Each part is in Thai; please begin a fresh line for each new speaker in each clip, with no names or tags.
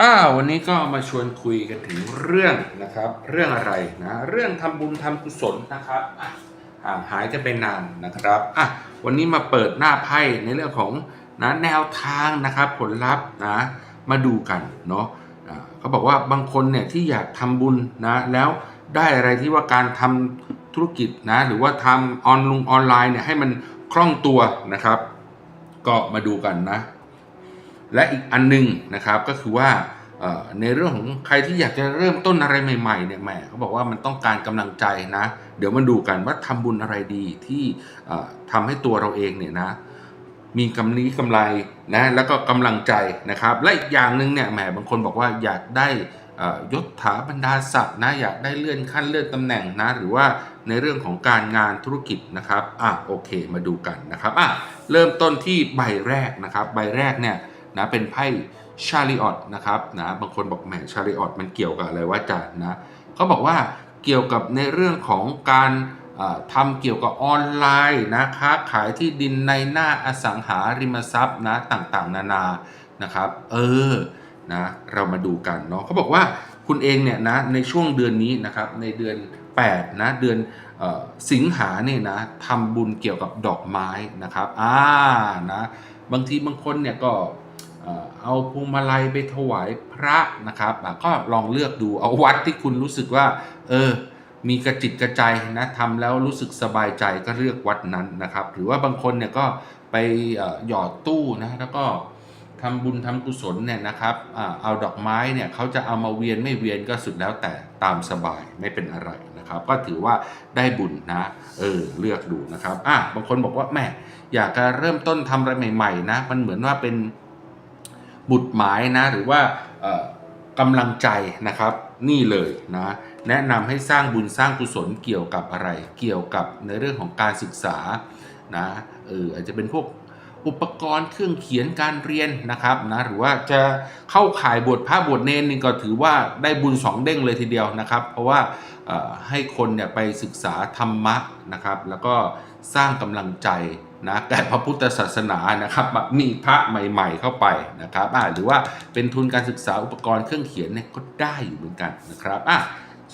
อ่าวันนี้ก็มาชวนคุยกันถึงเรื่องนะครับ เรื่องอะไรนะเรื่องทำบุญทำกุศลนะครับอะห่างหายกันไปนานนะครับอะวันนี้มาเปิดหน้าไพ่ในเรื่องของนะแนวทางนะครับผลลัพธ์นะมาดูกันเนาะเขาบอกว่าบางคนเนี่ยที่อยากทำบุญนะแล้วได้อะไรที่ว่าการทำธุรกิจนะหรือว่าทำออนลงออนไลน์เนี่ยให้มันคล่องตัวนะครับ ก็มาดูกันนะ และอีกอันหนึงนะครับก็คือว่าในเรื่องของใครที่อยากจะเริ่มต้นอะไรใหม่ๆเนี่ยแหมเขาบอกว่ามันต้องการกำลังใจนะ เดี๋ยวมาดูกันว่าทำบุญอะไรดีที่เอ่อทำให้ตัวเราเองเนี่ยนะ มีกำนี้กำไรนะแล้วก็กำลังใจนะครับ และอีกอย่างหนึ่งเนี่ยแหมบางคนบอกว่าอยากได้ยศถาบรรดาศักดิ์นะอยากได้เลื่อนขั้นเลื่อนตำแหน่งนะ หรือว่าในเรื่องของการงานธุรกิจนะครับอะโอเคมาดูกันนะครับอะเริ่มต้นที่ใบแรกนะครับ ใบแรกเนี่ย นะเป็นไพ่ชาริออตนะครับนะบางคนบอกแหมชาริออตมันเกี่ยวกับอะไรวะจ๊ะนะเขาบอกว่าเกี่ยวกับในเรื่องของการเอ่อทำเกี่ยวกับออนไลน์นะค้าขายที่ดินในหน้าอสังหาริมทรัพย์นะต่างๆ นานานะครับ เออนะเรามาดูกันเนาะเขาบอกว่าคุณเองเนี่ยนะในช่วงเดือนนี้นะครับในเดือน 8 นะเดือนออสิงหาเนี่ยนะทำบุญเกี่ยวกับดอกไม้นะครับอ่านะบางทีบางคนเนี่ยก็ เอาพวงมาลัยไปถวายพระนะครับก็ลองเลือกดูเอาวัดที่คุณรู้สึกว่า เออ มีกระจิตกระใจนะทำแล้วรู้สึกสบายใจก็เลือกวัดนั้นนะครับ หรือว่าบางคนเนี่ยก็ไปหยอดตู้นะแล้วก็ทำบุญทำกุศลเนี่ยนะครับเอาดอกไม้เนี่ยเขาจะเอามาเวียนไม่เวียนก็สุดแล้วแต่ตามสบายไม่เป็นอะไรนะครับ ก็ถือว่าได้บุญนะเออเลือกดูนะครับอะบางคนบอกว่าแม่อยากจะเริ่มต้นทำอะไรใหม่ ๆ นะ มันเหมือนว่าเป็น บุตรหมายนะหรือว่ากำลังใจนะครับนี่เลยนะแนะนำให้สร้างบุญสร้างกุศลเกี่ยวกับอะไร เกี่ยวกับในเรื่องของการศึกษานะเอออาจจะเป็นพวกอุปกรณ์เครื่องเขียนการเรียนนะครับนะหรือว่าจะเข้าข่ายบวชพระบวชเนนนี่ก็ถือว่าได้บุญสองเด้งเลยทีเดียวนะครับ เพราะว่าให้คนเนี่ยไปศึกษาธรรมะนะครับ แล้วก็สร้างกำลังใจ นะแก่พระพุทธศาสนานะครับมีพระใหม่ ๆ เข้าไปนะครับอ่าหรือว่าเป็นทุนการศึกษาอุปกรณ์เครื่องเขียนเนี่ยก็ได้อยู่เหมือนกันนะครับอะ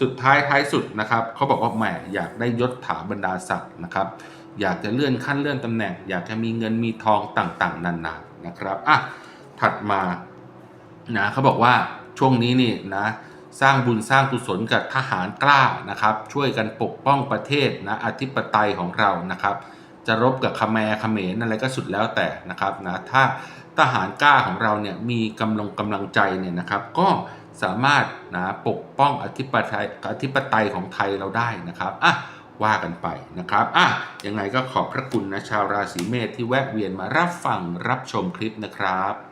สุดท้ายท้ายสุดนะครับเขาบอกว่าแหมอยากได้ยศถาบรรดาศักดิ์นะครับ อยากจะเลื่อนขั้นเลื่อนตำแหน่ง อยากจะมีเงินมีทองต่างๆ นานานะครับอะถัดมานะเขาบอกว่าช่วงนี้นี่นะสร้างบุญสร้างกุศลกับทหารกล้านะครับ ช่วยกันปกป้องประเทศนะอธิปไตยของเรานะครับ จะรบกับคาแมร์เมรอะไรก็สุดแล้วแต่นะครับนะถ้าทหารกล้าของเราเนี่ยมีกำลังกำลังใจเนี่ยนะครับ ก็สามารถนะปกป้องอธิปไตยอธิปไตยของไทยเราได้นะครับอะว่ากันไปนะครับอะยังไงก็ขอบพระคุณนะชาวราศีเมษที่แวะเวียนมารับฟังรับชมคลิปนะครับ